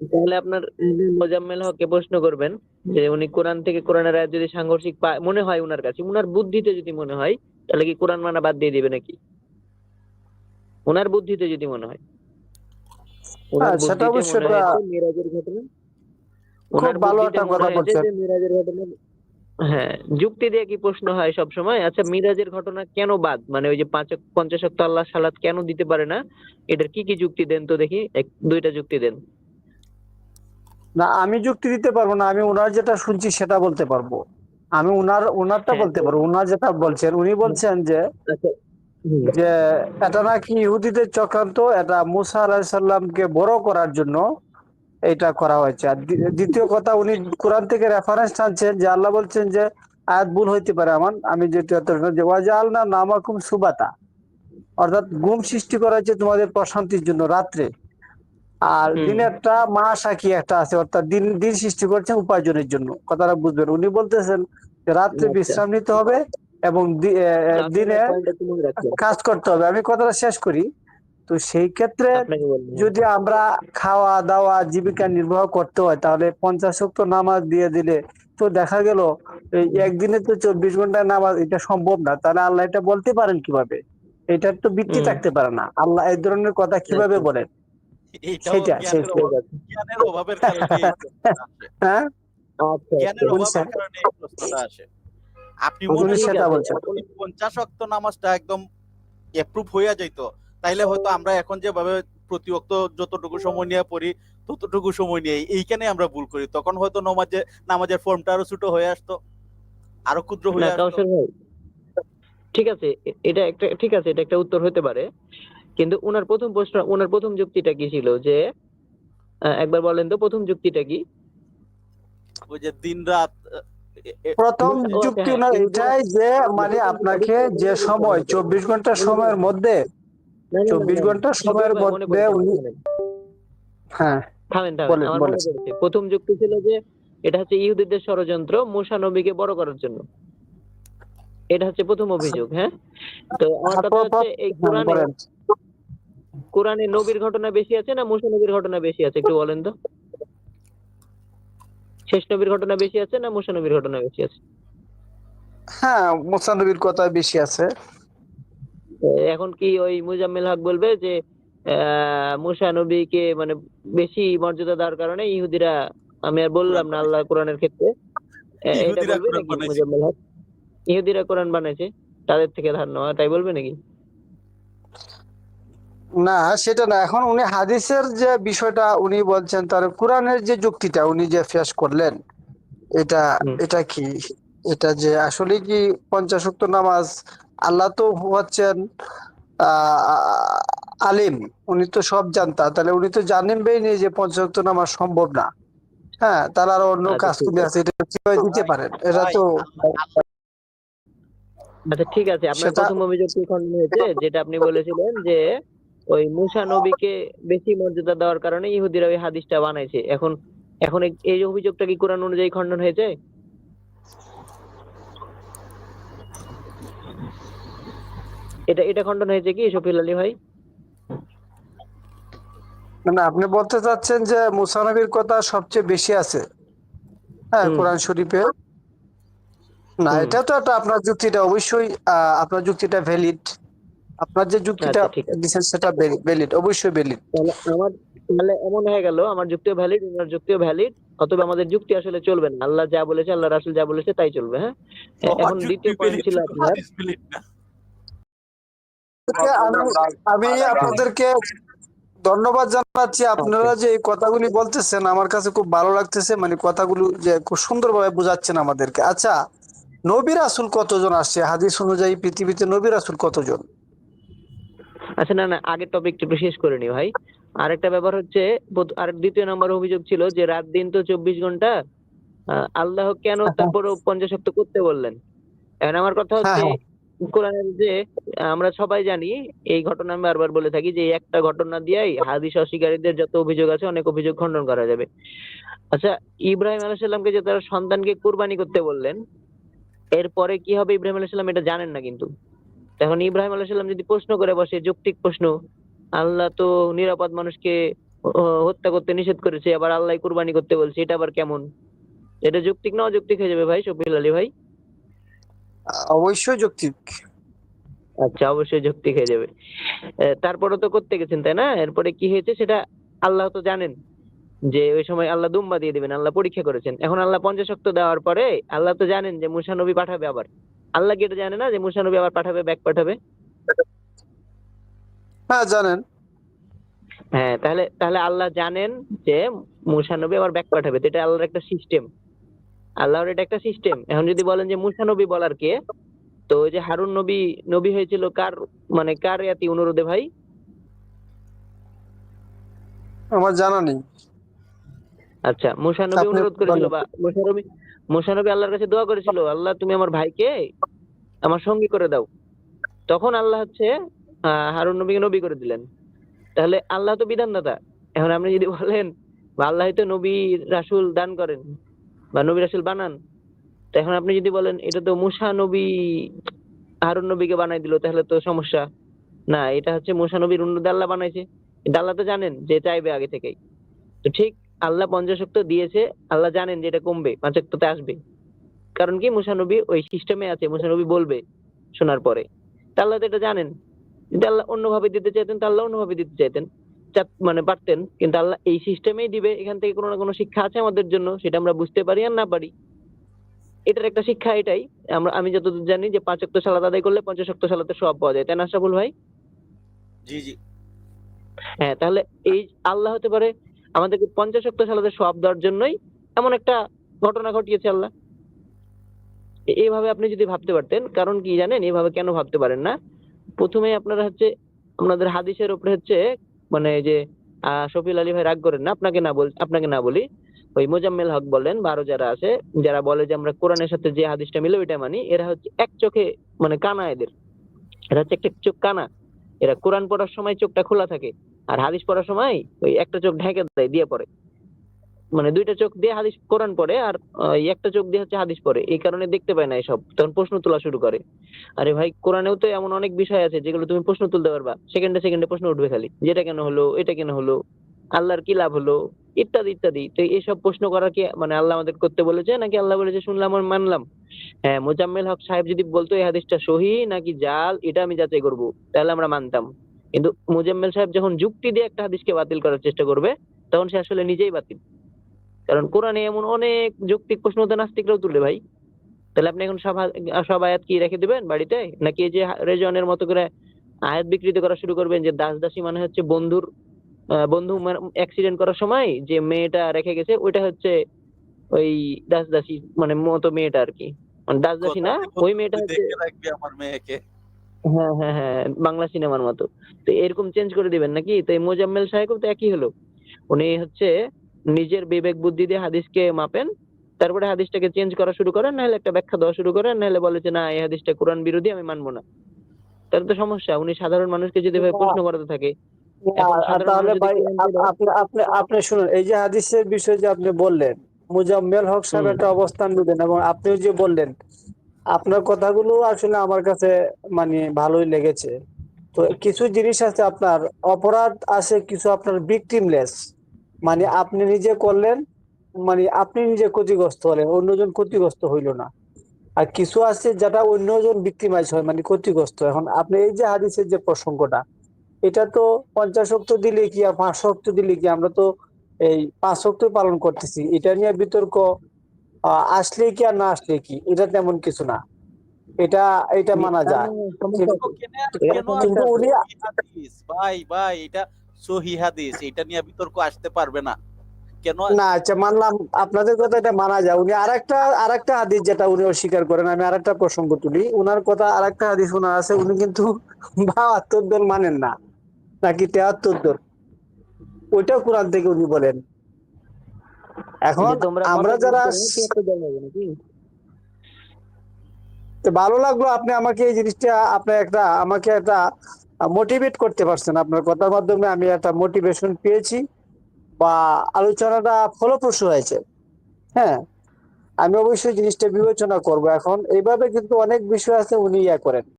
তাহলে আপনার মোজাম্মেল হককে প্রশ্ন করবেন যে উনি কোরআন থেকে কোরআনের আয়াত যদি সাংঘর্ষিক মনে হয় উনার কাছে উনার বুদ্ধিতে যদি মনে হয় তাহলে কি কোরআন মানা বাদ দিয়ে দিবে নাকি? ওনার বুদ্ধিতে যদি মনে হয়। হ্যাঁ, সেটা বুদ্ধিতে অবশ্যই একটা- হয়েছে মিরাজের ঘটনা। ওনার ভালো একটা কথা বলছেন। মিরাজের ঘটনা হ্যাঁ যুক্তি দিয়ে কি প্রশ্ন হয় সব সময় আচ্ছা মিরাজের ঘটনা কেন বাদ? মানে ওই যে পাঁচ পঞ্চাশ আল্লাহ সালাত কেন দিতে পারে না? এটার কি কি যুক্তি দেন তো দেখি। এক দুইটা যুক্তি দেন। না আমি যুক্তি দিতে পারব না আমি ওনার যেটা শুনছি সেটা বলতে পারব। আমি ওনার ওনারটা হ্যাঁ, বলতে পারব ওনার যেটা বলছেন উনি বলছেন যে আচ্ছা। যে এটা নাকি ইহুদিদের চক্রান্ত এটা মুসা আলাহিসাল্লামকে বড় করার জন্য এটা করা হয়েছে। আর দ্বিতীয় কথা উনি কোরআন থেকে রেফারেন্স টানছেন যে আল্লাহ বলছেন যে আয়াত ভুল হইতে পারে আমার আমি যেটা যে ওয়াজালনা নামাকুম সুবাতা। অর্থাৎ ঘুম সৃষ্টি করা হয়েছে তোমাদের প্রশান্তির জন্য রাত্রে। আর। দিনেরটা মা সাকি একটা আছে অর্থাৎ দিন দিন সৃষ্টি করছেন উপার্জনের জন্য। কথাটা বুঝবেন। উনি বলতেছেন রাত্রে আচ্ছা। বিশ্রাম নিতে হবে এবং দিনে। কাজ করতে হবে। আমি কথাটা শেষ করি। তো সেই ক্ষেত্রে যদি আমরা খাওয়া দাওয়া জীবিকা নির্বাহ করতে হয় তাহলে পঞ্চাশ ওয়াক্ত নামাজ দিয়ে দিলে তো দেখা গেল একদিনে তো চব্বিশ ঘন্টায় নামাজ এটা সম্ভব না। তাহলে আল্লাহ এটা বলতে পারেন কীভাবে? এটার তো ভিত্তি থাকতে পারে না। আল্লাহ এই ধরনের কথা কীভাবে আচ্ছা। বলেন? সেটা, জ্ঞানের জ্ঞানের অভাবের কারণে আসে। হ্যাঁ আচ্ছা জ্ঞানের আচ্ছা। অভাবের কারণে এই প্রশ্নটা আসে আপনি মনে সেটা বলছেন। নামাজটা একদম হইয়া যাইতো তাইলে হয়তো আমরা এখন যেভাবে প্রতি যতটুকু সময় নিয়ে পড়ি ততটুকু সময় নিয়ে এইখানে আমরা ভুল করি তখন হয়তো নামাজে নামাজের ফর্মটা আরও ছোট হয়ে আসতো আরও ক্ষুদ্র হয়ে আসতো ঠিক আছে এটা একটা ঠিক আছে এটা একটা উত্তর হতে পারে কিন্তু ওনার প্রথম প্রশ্ন ওনার প্রথম যুক্তিটা কি ছিল যে একবার বলেন তো প্রথম যুক্তিটা কি? ওই যে দিন রাত প্রথম আচ্ছা, যুক্তি হ্যাঁ, না এটাই যে মানে আপনাকে যে সময় চব্বিশ ঘণ্টা সময়ের মধ্যে না, না, না, 24 না, ঘণ্টা সময়ের মধ্যে। হ্যাঁ থামেন থামেন বলেন, আমার মনে পড়েছে। প্রথম যুক্তি ছিল যে এটা হচ্ছে ইহুদিদের ষড়যন্ত্র মুসা নবীকে বড় করার জন্য। এটা হচ্ছে প্রথম অভিযোগ হ্যাঁ? তো আমার কথা হচ্ছে এই হ্যাঁ, কোরআনে বলেন। কোরআনে নবীর ঘটনা বেশি আছে না মুসা নবীর ঘটনা বেশি আছে? একটু বলেন তো। শেষ নবীর ঘটনা বেশি আছে না মুসা নবীর ঘটনা বেশি আছে? হ্যাঁ মোসানবীর কথা বেশি আছে। এখন কি ওই মুজাম্মেল হক বলবে যে আহ, মুসা নবীকে মানে বেশি মর্যাদা দেওয়ার কারণে ইহুদিরা আমি আর বললাম না আল্লাহ কোরআনের ক্ষেত্রে এটা বলবে নাকি মুজাম্মেল হক? ইহুদিরা কোরআন বানাইছে তাদের থেকে ধার নেওয়া তাই বলবে নাকি? না সেটা না। এখন উনি হাদিসের যে বিষয়টা উনি বলছেন তার কোরআনের যে যুক্তিটা উনি যে ফেস করলেন এটা এটা কি? এটা যে আসলে কি পঞ্চাশ ওয়াক্ত নামাজ আল্লাহ তো হচ্ছেন আলিম উনি তো সব জানতা। তাহলে উনি তো জানেনবেই নি যে পঞ্চাশ ওয়াক্ত নামাজ সম্ভব না। হ্যাঁ তার আরও অন্য আচ্ছা, কাজ তুমি আছে এটা কীভাবে দিতে পারেন এটা তো আচ্ছা ঠিক আছে। আপনার প্রথম অভিযোগ যেটা আপনি বলেছিলেন যে ওই মুসা নবীকে বেশি মর্যাদা দেওয়ার কারণে ইহুদিরা ওই হাদিসটা বানাইছে। এখন এখন এই- অভিযোগটা কি কোরআন অনুযায়ী খণ্ডন হয়েছে? এটা এটা খণ্ডন হয়েছে কি শফিল আলী ভাই? না আপনি বলতে চাচ্ছেন যে মুসানবীর কথা সবচেয়ে বেশি আছে। হ্যাঁ কোরআন শরীফে। না। এটা তো একটা আপনার যুক্তিটা অবশ্যই আপনার যুক্তিটা ভ্যালিড আপনার যে যুক্তিটা আচ্ছা। দিচ্ছেন সেটা ভ্যালিড অবশ্যই ভ্যালিড তাহলে আমার তাহলে এমন হয়ে গেল আমার যুক্তিও ভ্যালিড ওনার যুক্তিও ভ্যালিড অথবা আমাদের যুক্তি আসলে চলবে না। আল্লাহ যা বলেছে আল্লাহ রাসুল যা বলেছে তাই চলবে হ্যাঁ? এখন দ্বিতীয় পয়েন্ট ছিল আপনার? আমি আপনাদেরকে ধন্যবাদ জানাচ্ছি। আপনারা যে এই কথাগুলি বলতেছেন আমার কাছে খুব ভালো লাগতেছে মানে কথাগুলো যে খুব সুন্দরভাবে বোঝাচ্ছেন আমাদেরকে। আচ্ছা নবী রাসূল কতজন আসছে? হাদিস অনুযায়ী পৃথিবীতে নবী রাসূল কতজন? আচ্ছা না না আগের টপিকটা একটু শেষ করে নি ভাই। আরেকটা ব্যাপার হচ্ছে আর দ্বিতীয় নম্বর অভিযোগ ছিল যে রাত দিন তো চব্বিশ ঘণ্টা আহ, আল্লাহ কেন তারপরে পঞ্চাশ শক্ত করতে বললেন? এখন আমার কথা হচ্ছে হ্যাঁ, কোরআনের যে আমরা সবাই জানি এই ঘটনা আমি বারবার বলে থাকি যে একটা ঘটনা দিয়েই হাদিস অস্বীকারীদের যত অভিযোগ আছে অনেক অভিযোগ খণ্ডন করা যাবে। আচ্ছা ইব্রাহিম আলাইসাল্লামকে যে তারা সন্তানকে কুরবানি করতে বললেন এরপরে কি হবে ইব্রাহিম আলাইসাল্লাম এটা জানেন না কিন্তু? এখন ইব্রাহিম আলাইসাল্লাম যদি প্রশ্ন করে বসে যৌক্তিক প্রশ্ন আল্লাহ তো নিরাপদ মানুষকে হত্যা করতে নিষেধ করেছে আবার আল্লাহ কুরবানি করতে বলছে এটা আবার কেমন? এটা যৌক্তিক না অযৌক্তিক হয়ে যাবে ভাই শফিউল আলী ভাই? অবশ্যই যৌক্তিক। আচ্ছা অবশ্যই যৌক্তিক হয়ে যাবে। তারপরে তো করতে গেছেন তাই না? এরপরে কি হয়েছে সেটা আল্লাহ তো জানেন যে ওই সময় আল্লাহ দুম্বা দিয়ে দিবেন আল্লাহ পরীক্ষা করেছেন। এখন আল্লাহ পঞ্চাশক্ত দেওয়ার পরে আল্লাহ তো জানেন যে মুসা নবী পাঠাবে আবার। আল্লাহ কি এটা জানে না যে মুসা নবী আবার পাঠাবে ব্যাক পাঠাবে? হ্যাঁ জানেন। হ্যাঁ তাহলে তাহলে আল্লাহ জানেন যে মুসা নবী আবার ব্যাক পাঠাবে তো এটা আল্লাহর একটা সিস্টেম আল্লাহর এটা একটা সিস্টেম এখন যদি বলেন যে মুসা নবী বলার কে তো ওই যে হারুন নবী নবী হয়েছিল কার মানে কার ইয়াতি অনুরোধে ভাই? আমার জানা নেই। আচ্ছা মুসা নবী অনুরোধ করেছিল বা মুসা নবী মুসা নবী আল্লাহর কাছে দোয়া করেছিল, আল্লাহ, তুমি আমার ভাইকে আমার সঙ্গী করে দাও। তখন আল্লাহ হচ্ছে হারুন নবীকে নবী করে দিলেন। তাহলে আল্লাহ তো বিধানদাতা। এখন আপনি যদি বলেন আল্লাহ তো নবী রাসূল দান করেন বা নবী রাসূল বানান। তো এখন আপনি যদি বলেন, এটা তো মুসা নবী হারুন নবীকে বানাই দিল, তাহলে তো সমস্যা। না, এটা হচ্ছে মুসা নবীর অনুরোধে আল্লাহ বানাইছে। আল্লাহ তো জানেন যে চাইবে আগে থেকেই। তো ঠিক আল্লাহ পঞ্চাশক্ত দিয়েছে আল্লাহ জানেন যে এটা কমবে পাঁচাক্ততে আসবে। কারণ কি? মুসানবী ওই সিস্টেমে আছে মুসানবী বলবে শোনার পরে। তা আল্লাহ তো এটা জানেন। যদি আল্লাহ অন্যভাবে দিতে চাইতেন তা আল্লাহ অন্যভাবে দিতে চাইতেন। মানে পারতেন কিন্তু আল্লাহ এই সিস্টেমেই দিবে এখান থেকে কোনো না কোনো শিক্ষা আছে আমাদের জন্য সেটা আমরা বুঝতে পারি আর না পারি। এটার একটা শিক্ষা এটাই। আমরা আমি যতদূর জানি যে পাঁচ অক্ট সালাদ আদায় করলে পঞ্চাশ অক্ট সালাতে সব পাওয়া যায়। তাই না আশরাফুল ভাই? জি জি। হ্যাঁ তাহলে এই আল্লাহ হতে পারে আমাদেরকে পঞ্চাশ অক্ট সালাতে সব দেওয়ার জন্যই এমন একটা ঘটনা ঘটিয়েছে আল্লাহ। এইভাবে আপনি যদি ভাবতে পারতেন, কারণ কি জানেন? এইভাবে কেন ভাবতে পারেন না? প্রথমে আপনারা হচ্ছে আপনাদের হাদিসের উপরে হচ্ছে মানে যে শফিল আলী ভাই রাগ করেন না? আপনাকে না বল, আপনাকে না বলি। ওই মোজাম্মেল হক বলেন, বারো যারা আছে, যারা বলে যে আমরা কোরআনের সাথে যে হাদিসটা মিলে, ওইটা মানি, এরা হচ্ছে এক চোখে মানে কানা এদের। এরা হচ্ছে একটা চোখ কানা। এরা কোরআন পড়ার সময় চোখটা খোলা থাকে। আর হাদিস পড়ার সময় ওই একটা চোখ ঢেকে দেয়, দিয়ে পড়ে। মানে দুইটা চোখ দিয়ে হাদিস কোরআন পড়ে আর একটা চোখ দিয়ে হচ্ছে হাদিস পড়ে। এই কারণে দেখতে পায় না এসব। তখন প্রশ্ন তোলা শুরু করে। আরে ভাই, কোরআনেও তো এমন অনেক বিষয় আছে যেগুলো তুমি প্রশ্ন তুলতে পারবা। সেকেন্ডে সেকেন্ডে প্রশ্ন উঠবে খালি, যেটা কেন হলো এটা কেন হলো, আল্লাহর কি লাভ হলো, ইত্যাদি ইত্যাদি। তো এইসব প্রশ্ন করা কি মানে আল্লাহ আমাদের করতে বলেছে নাকি আল্লাহ বলেছে, শুনলাম আর মানলাম হ্যাঁ মোজাম্মেল হক সাহেব যদি বলতো এই হাদিসটা সহি নাকি জাল, এটা আমি যাচাই করব। তাহলে আমরা মানতাম। কিন্তু মুজাম্মেল সাহেব যখন যুক্তি দিয়ে একটা হাদিসকে বাতিল করার চেষ্টা করবে তখন সে আসলে নিজেই বাতিল। কারণ কোরআনে এমন অনেক যৌক্তিক প্রশ্ন তো নাস্তিকরাও তুলবে ভাই। তাহলে আপনি এখন সব আয়াত কি রেখে দিবেন বাড়িতে? নাকি এই যে রেজনের মতো করে আয়াত বিকৃত করা শুরু করবেন যে দাস দাসী মানে হচ্ছে বন্ধুর বন্ধু অ্যাক্সিডেন্ট করার সময় যে মেয়েটা রেখে গেছে ওইটা হচ্ছে ওই দাস দাসী মানে মতো মেয়েটা আর কি। মানে দাস দাসী না ওই মেয়েটা হচ্ছে আমার মেয়েকে। হ্যাঁ হ্যাঁ হ্যাঁ বাংলা সিনেমার মতো। তো এরকম চেঞ্জ করে দিবেন নাকি? তো এই মোজাম্মেল সাহেব তো একই হলো। উনি হচ্ছে নিজের বিবেক বুদ্ধি দিয়ে হাদিসকে মাপেন তারপরে হাদিসটাকে চেঞ্জ করা শুরু করেন নাহলে একটা ব্যাখ্যা দেওয়া শুরু করেন নাহলে বলে যে না এই হাদিসটা কোরআন বিরোধী আমি মানবো না। তাহলে তো সমস্যা। উনি সাধারণ মানুষকে যদি ভাই প্রশ্ন করাতে থাকে তাহলে ভাই আপনি আপনি আপনি শুনুন এই যে হাদিসের বিষয়ে যে আপনি বললেন মুজাম্মেল হক সাহেব একটা অবস্থান নিলেন এবং আপনিও যে বললেন আপনার কথাগুলো আসলে আমার কাছে মানে ভালোই লেগেছে। তো কিছু জিনিস আছে আপনার, অপরাধ আছে কিছু আপনার ভিকটিমলেস মানে আপনি নিজে করলেন মানে আপনি নিজে ক্ষতিগ্রস্ত হলেন, অন্যজন ক্ষতিগ্রস্ত হইল না। আর কিছু আছে যেটা অন্যজন ভিক্টিমাইজ হয় মানে ক্ষতিগ্রস্ত। এখন আপনি এই যে হাদিসের যে প্রসঙ্গটা, এটা তো পঞ্চাশ শক্ত দিলে কি আর পাঁচ শক্ত দিলে কি? আমরা তো এই পাঁচ শক্ত পালন করতেছি। এটা নিয়ে বিতর্ক আসলে কি আর না আসলে কি? এটা তেমন কিছু না। এটা এটা মানা যায়। কিন্তু উনি- ভাই ভাই এটা সহি হাদিস। এটা নিয়ে বিতর্ক আসতে পারবে না। কেন না আচ্ছা মানলাম আপনাদের কথা এটা মানা যায়। উনি আরেকটা আরেকটা হাদিস যেটা উনি অস্বীকার করেন আমি আরেকটা প্রসঙ্গ তুলি। উনার কথা আরেকটা হাদিস ওনার আছে উনি কিন্তু বাহাত্তর দল মানেন না নাকি তেহাত্তর দল ওইটাও কোরআন থেকে উনি বলেন। এখন আমরা যারা ভালো লাগল আপনি আমাকে এই জিনিসটা আপনি একটা আমাকে একটা মোটিভেট করতে পারছেন আপনার কথার মাধ্যমে। আমি একটা মোটিভেশন পেয়েছি বা আলোচনাটা ফলপ্রসূ হয়েছে। হ্যাঁ আমি অবশ্যই জিনিসটা বিবেচনা করব। এখন এইভাবে কিন্তু অনেক বিষয় আছে উনি ইয়া করেন।